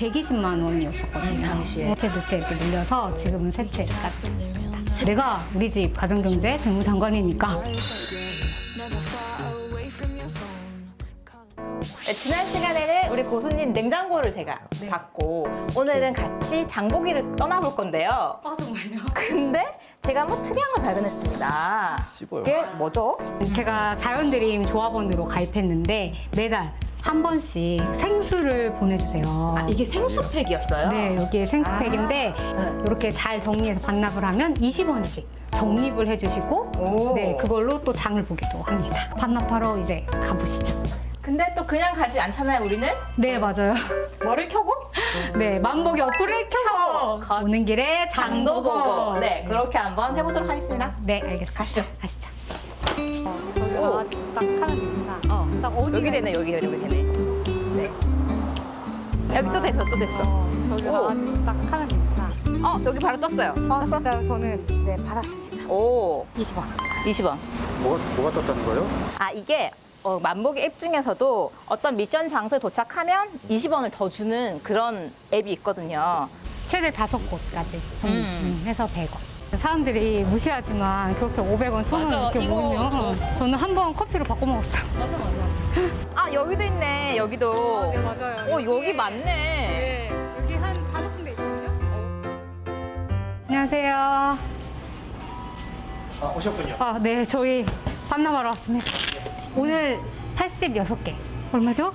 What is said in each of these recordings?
120만 원이었었거든요. 음, 당시에. 어째 두채 이렇게 늘려서 지금은 세 채까지 있습니다. 내가 우리 집 가정경제 재무장관이니까 네, 지난 시간에는 우리 고수님 냉장고를 제가 받고 오늘은 같이 장보기를 떠나볼 건데요. 아 정말요? 근데 제가 뭐 특이한 걸 발견했습니다. 씹어요. 이게 뭐죠? 제가 자연드림 조합원으로 가입했는데 매달 한 번씩 생수를 보내주세요. 아, 이게 생수팩이었어요? 네, 여기에 생수팩인데 네. 이렇게 잘 정리해서 반납을 하면 20원씩 적립을 해주시고 오. 네, 그걸로 또 장을 보기도 합니다. 반납하러 이제 가보시죠. 근데 또 그냥 가지 않잖아요, 우리는? 네, 맞아요. 뭐를 켜고? 네, 만보기 어플을 켜고 켜고. 오는 길에 장도 보고. 보고. 네, 그렇게 한번 해보도록 하겠습니다. 네, 알겠습니다. 가시죠. 가시죠. 오. 딱 하면 됩니다. 어, 딱 어디 여기 되네, 여기, 여기 되네. 네. 여기 또 됐어, 또 됐어. 오. 와가지고 딱 하면 됩니다. 어, 여기 바로 떴어요. 아, 진짜 저는 네, 받았습니다. 오, 20원. 20원. 뭐가, 뭐가 떴다는 거예요? 아, 이게 어, 만보기 앱 중에서도 어떤 미션 장소에 도착하면 20원을 더 주는 그런 앱이 있거든요. 최대 다섯 곳까지 정리 음. 음, 해서 100원. 사람들이 무시하지만 그렇게 500원, 1000원 맞아, 이렇게 이거 모으면 저는 한 번 커피를 바꿔 먹었어요. 맞아, 맞아. 아, 여기도 있네, 여기도. 맞아요. 어, 여기 맞네. 네, 여기 한 다섯 군데 있거든요. 안녕하세요. 아, 오셨군요. 아, 네, 저희 반납하러 왔습니다. 오늘 86개. 얼마죠?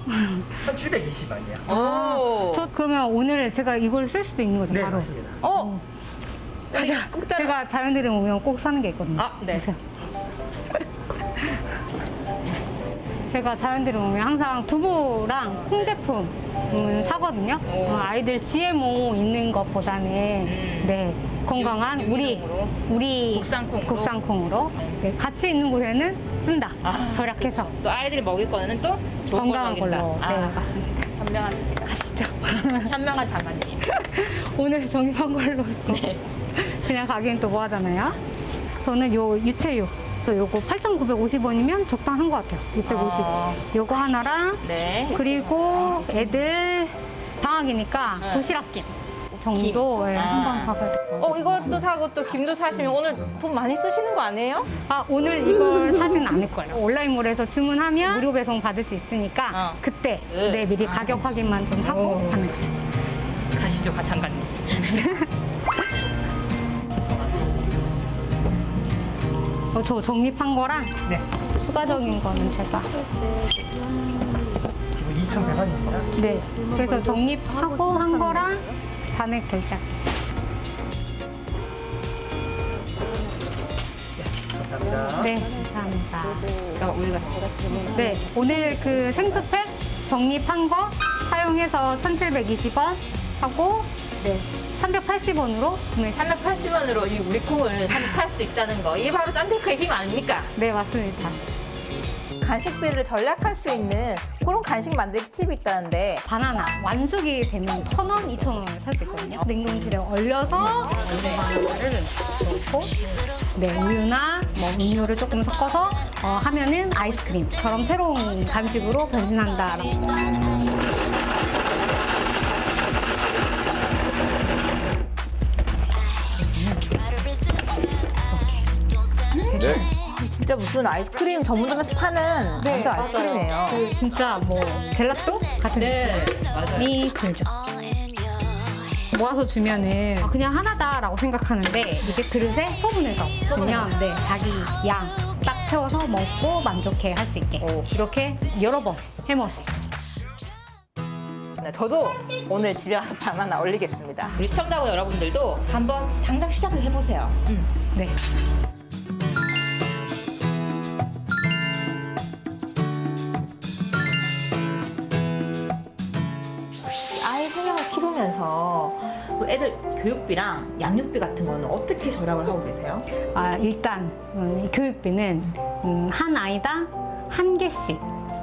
1720원이요. 오. 저 그러면 오늘 제가 이걸 쓸 수도 있는 거죠, 네, 바로. 맞습니다. 어, 가자. 공짜로. 제가 자연들이 오면 꼭 사는 게 있거든요. 아, 네. 보세요. 제가 자연들이 오면 항상 두부랑 콩 제품 음, 사거든요. 오. 어, 아이들 GMO 있는 것보다는 네 건강한 유- 우리 유기농으로? 우리 국산콩으로? 국산콩으로 네, 같이 있는 곳에는 쓴다. 아, 절약해서 또 아이들이 먹일 거는 또 좋은 건강한 걸 걸로 먹인다. 네 아, 맞습니다. 현명하십니다. 가시죠. 현명한 장관님. 오늘 정립한 걸로 또 네. 그냥 가기엔 또 뭐 하잖아요. 저는 요 유채유. 또 요거 8,950원이면 적당한 것 같아요. 650. 아. 요거 하나랑 네. 그리고 애들 방학이니까 네. 도시락김 정도 김. 예, 아. 한번 가봐야 될 것 같아요. 어, 이걸 또 사고 또 김도 사시면 오늘 돈 많이 쓰시는 거 아니에요? 아, 오늘 이걸 사진 않을 거예요. 온라인몰에서 주문하면 무료 배송 받을 수 있으니까 어. 그때 네. 네, 미리 가격 확인만 좀 하고 오. 하는 거죠. 가시죠, 가 장관님. 어, 저 적립한 거랑 네. 추가적인 거는 제가 지금 2,100원입니다. 네. 그래서 적립하고 한 거랑 잔액 결제. 감사합니다. 네, 감사합니다. 저 우리가 네, 오늘 그 생수팩 적립한 거 사용해서 1,720원 하고 네, 380원으로 구매했습니다. 380원으로 이 우리 콩을 살 수 있다는 거. 이게 바로 짠테크의 힘 아닙니까? 네, 맞습니다. 간식비를 절약할 수 있는 그런 간식 만들기 팁이 있다는데 바나나 완숙이 되면 1,000원, 2,000원을 살 수 있거든요. 냉동실에 얼려서 바나나를 넣고 네, 우유나 뭐 음료를 조금 섞어서 어, 하면은 아이스크림처럼 새로운 간식으로 변신한다. 진짜 무슨 아이스크림 전문점에서 파는 완전 아이스크림이에요. 그 진짜 뭐 젤라또 같은 느낌이 들죠. 모아서 주면은 아, 그냥 하나다라고 생각하는데 이게 그릇에 소분해서 주면 네, 자기 양 딱 채워서 먹고 만족해 할 수 있게 이렇게 여러 번 해먹을 수 있죠. 네, 저도 오늘 집에 가서 바나나 올리겠습니다. 우리 시청자분 여러분들도 한번 당장 시작을 해보세요. 네. 뭐 애들 교육비랑 양육비 같은 거는 어떻게 절약을 하고 계세요? 아, 일단 음, 이 교육비는 음, 한 아이당 한 개씩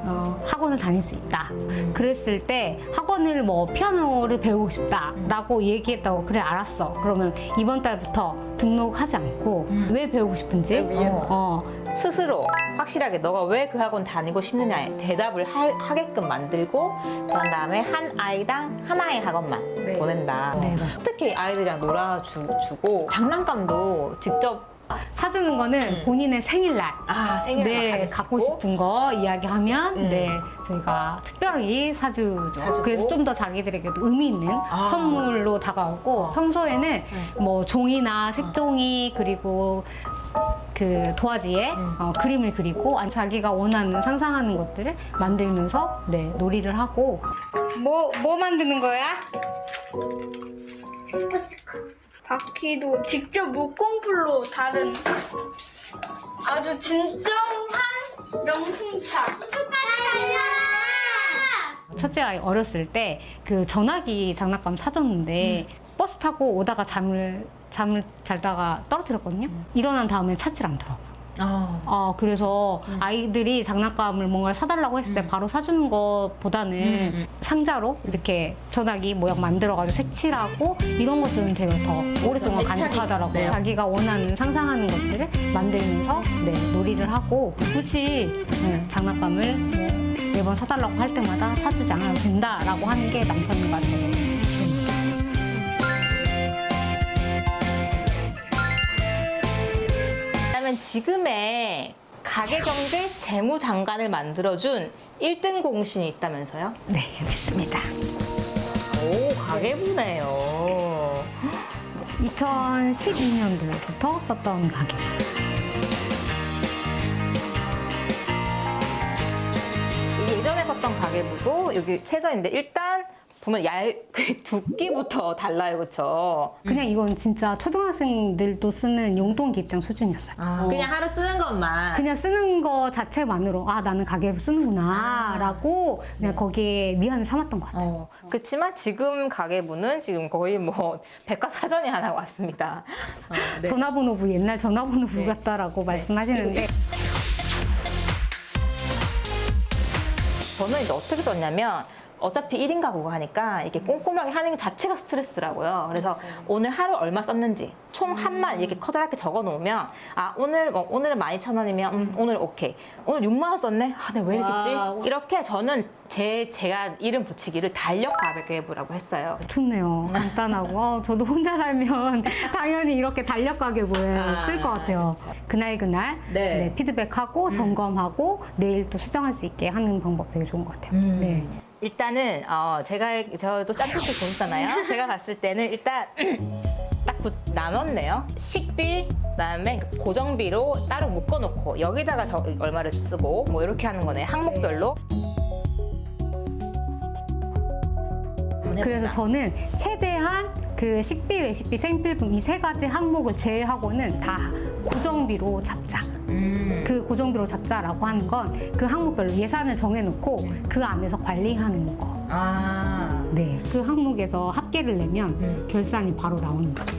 어, 학원을 다닐 수 있다. 그랬을 때 학원을 뭐 피아노를 배우고 싶다라고 얘기했다고 그래 알았어. 그러면 이번 달부터 등록하지 않고 왜 배우고 싶은지 어. 어, 스스로 확실하게 너가 왜 그 학원 다니고 싶느냐에 대답을 하, 게끔 만들고 그런 다음에 한 아이당 하나의 학원만 보낸다. 네. 특히 아이들이랑 놀아주고 장난감도 직접 사주는 거는 본인의 생일날 아 생일에 네, 갖고. 싶은 거 이야기하면 음. 네 저희가 특별히 사주죠. 사주고. 그래서 좀 더 자기들에게도 의미 있는 아. 선물로 다가오고 평소에는 뭐 종이나 색종이 그리고 그 도화지에 어, 그림을 그리고 아니, 자기가 원하는 상상하는 것들을 만들면서 네 놀이를 하고 뭐 뭐 만드는 거야? 바퀴도 직접 목공풀로 다른 아주 진정한 명품차. 첫째 아이 어렸을 때 그 전화기 장난감 사줬는데 버스 타고 오다가 잠을 잠을 잘다가 떨어뜨렸거든요. 일어난 다음에 찾질 않더라고. 어. 어, 그래서 아이들이 장난감을 뭔가 사달라고 했을 때 바로 사주는 것보다는 상자로 이렇게 전화기 모양 만들어가지고 색칠하고 이런 것들은 되게 더 오랫동안 간직하더라고요. 있네요. 자기가 원하는 상상하는 것들을 만들면서 네, 놀이를 하고 굳이 네, 장난감을 뭐 매번 사달라고 할 때마다 사주지 않아도 된다라고 하는 게 남편과 저의 지금 그다음에 지금의 가계 경제 재무 장관을 만들어준 1등 공신이 있다면서요? 네, 여기 있습니다. 오 가계부네요. 2012년도부터 썼던 가게. 예전에 썼던 가계부도 여기 최근인데 일단 보면 얇, 그 두께부터 달라요, 그렇죠? 그냥 이건 진짜 초등학생들도 쓰는 용돈기 입장 수준이었어요. 그냥 하루 쓰는 것만. 그냥 쓰는 거 자체만으로 아 나는 가계부 쓰는구나 라고 그냥 거기에 미안을 삼았던 것 같아요. 어, 그렇지만 지금 가계부는 지금 거의 뭐 백과사전이 하나 왔습니다. 어, 네. 전화번호부 옛날 전화번호부 같다라고 말씀하시는데 저는 이제 어떻게 썼냐면 어차피 1인 가구가 하니까 이렇게 꼼꼼하게 하는 것 자체가 스트레스라고요. 그래서 오늘 하루 얼마 썼는지 총 한만 이렇게 커다랗게 적어 놓으면 아 오늘 뭐 오늘은 12,000원이면 음, 오늘 오케이. 오늘 6만 원 썼네. 아, 내가 왜 이렇게 했지? 이렇게 저는 제 제가 이름 붙이기를 달력 가계부라고 했어요. 좋네요. 간단하고 어, 저도 혼자 살면 당연히 이렇게 달력 가계부에 아, 쓸 것 같아요. 그날 그날 네. 네, 피드백하고 점검하고 내일 또 수정할 수 있게 하는 방법 되게 좋은 것 같아요. 네. 일단은 어 제가 저도 짠뜻을 보셨잖아요. 제가 봤을 때는 일단 딱 구- 나눴네요. 식비 그다음에 고정비로 따로 묶어놓고 여기다가 저 얼마를 쓰고 뭐 이렇게 하는 거네 항목별로. 그래서 저는 최대한 그 식비, 외식비, 생필품 이 세 가지 항목을 제외하고는 다 고정비로 잡자. 음. 그 고정비로 잡자라고 하는 건 그 항목별로 예산을 정해놓고 그 안에서 관리하는 거. 아. 네. 그 항목에서 합계를 내면 결산이 바로 나오는 거죠.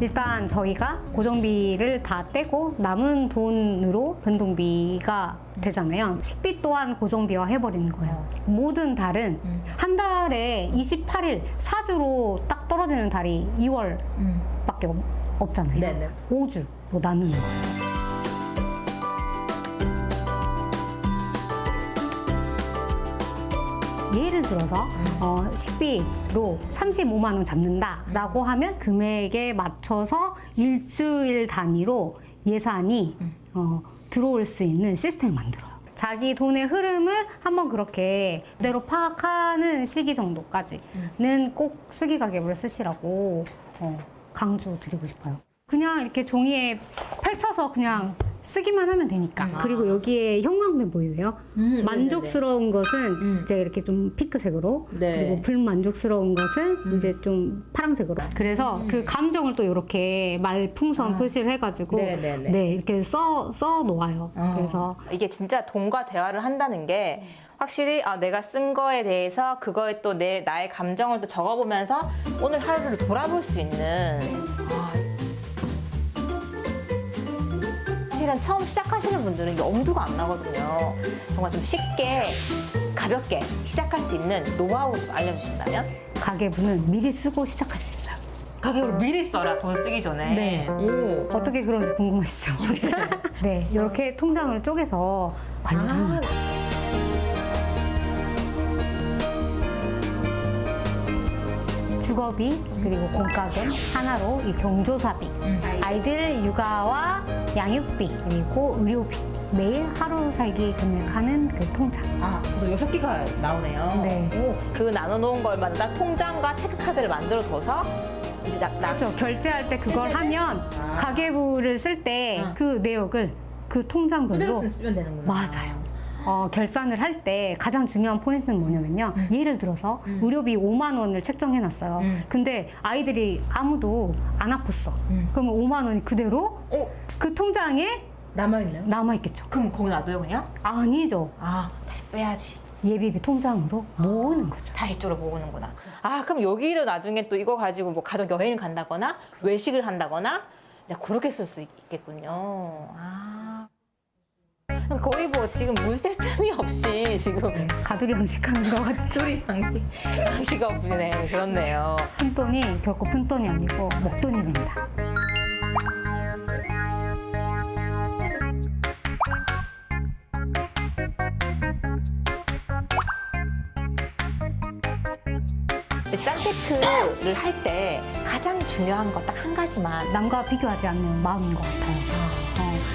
일단 저희가 고정비를 다 떼고 남은 돈으로 변동비가 되잖아요. 식비 또한 고정비화 해버리는 거예요. 모든 달은 한 달에 28일 사주로 딱 떨어지는 달이 2월밖에 없잖아요. 네네. 5주로 나누는 거예요. 예를 들어서 어, 식비로 35만 원 잡는다라고 하면 금액에 맞춰서 일주일 단위로 예산이 어, 들어올 수 있는 시스템을 만들어요. 자기 돈의 흐름을 한번 그렇게 그대로 파악하는 시기 정도까지는 꼭 수기 가계부를 쓰시라고 어, 강조 드리고 싶어요. 그냥 이렇게 종이에 펼쳐서 그냥 쓰기만 하면 되니까. 그리고 여기에 형광펜 보이세요? 음, 만족스러운 것은 이제 이렇게 좀 핑크색으로 네. 그리고 불만족스러운 것은 이제 좀 파란색으로. 그래서 그 감정을 또 이렇게 말풍선 표시를 해가지고 네, 네, 네. 네, 이렇게 써, 써 놓아요. 그래서 이게 진짜 돈과 대화를 한다는 게 확실히 아, 내가 쓴 거에 대해서 그거에 또 내 나의 감정을 또 적어보면서 오늘 하루를 돌아볼 수 있는 아, 사실은 처음 시작하시는 분들은 이게 엄두가 안 나거든요. 정말 좀 쉽게 가볍게 시작할 수 있는 노하우 좀 알려주신다면? 가계부는 미리 쓰고 시작할 수 있어요. 가격을 미리 써라 돈 쓰기 전에. 네. 오. 어떻게 그런지 궁금하시죠? 네, 이렇게 통장을 쪼개서 관리를 합니다. 주거비 그리고 공과금 하나로 이 경조사비 아이들 육아와 양육비 그리고 의료비 매일 하루 살기 금액하는 그 통장 아, 저도 여섯 개가 나오네요. 네. 오, 그 나눠놓은 걸마다 통장과 체크카드를 만들어 둬서 이제 나, 나 그렇죠 결제할 때 그걸 하면 아. 가계부를 쓸때 아. 그 내역을 그 통장별로 쓰면 되는구나. 맞아요. 어, 결산을 할 때 가장 중요한 포인트는 뭐냐면요. 예를 들어서 의료비 5만 원을 책정해 놨어요. 음. 근데 아이들이 아무도 안 아팠어. 그러면 5만 원이 그대로 어, 그 통장에 남아있나요? 남아 있겠죠. 그럼 거기 놔둬요 그냥? 아니죠. 아, 다시 빼야지. 예비비 통장으로 모으는 거죠. 다시 이쪽으로 모으는구나. 아, 그럼 여기를 나중에 또 이거 가지고 뭐 가족 여행을 간다거나 외식을 한다거나 이제 그렇게 쓸 수 있겠군요. 아. 거의 뭐 지금 물셀 틈이 없이 지금 가두리 양식하는 거 같죠. 소리 양식 양식 없네 그렇네요. 푼돈이 결코 푼돈이 아니고 목돈이. 근데 짠테크를 할 때 가장 중요한 거 딱 한 가지만 남과 비교하지 않는 마음인 것 같아요.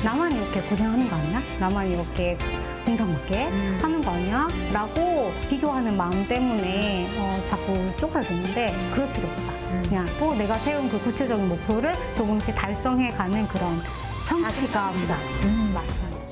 어, 나만 이렇게 고생하는 거 아니야? 나만 이렇게 궁상맞게 음. 하는 거 아니야? 라고 비교하는 마음 때문에 어, 자꾸 쪼그라드는데 그럴 필요 없다. 음. 그냥 또 내가 세운 그 구체적인 목표를 조금씩 달성해 가는 그런 성취감. 자신감. 음, 맞습니다.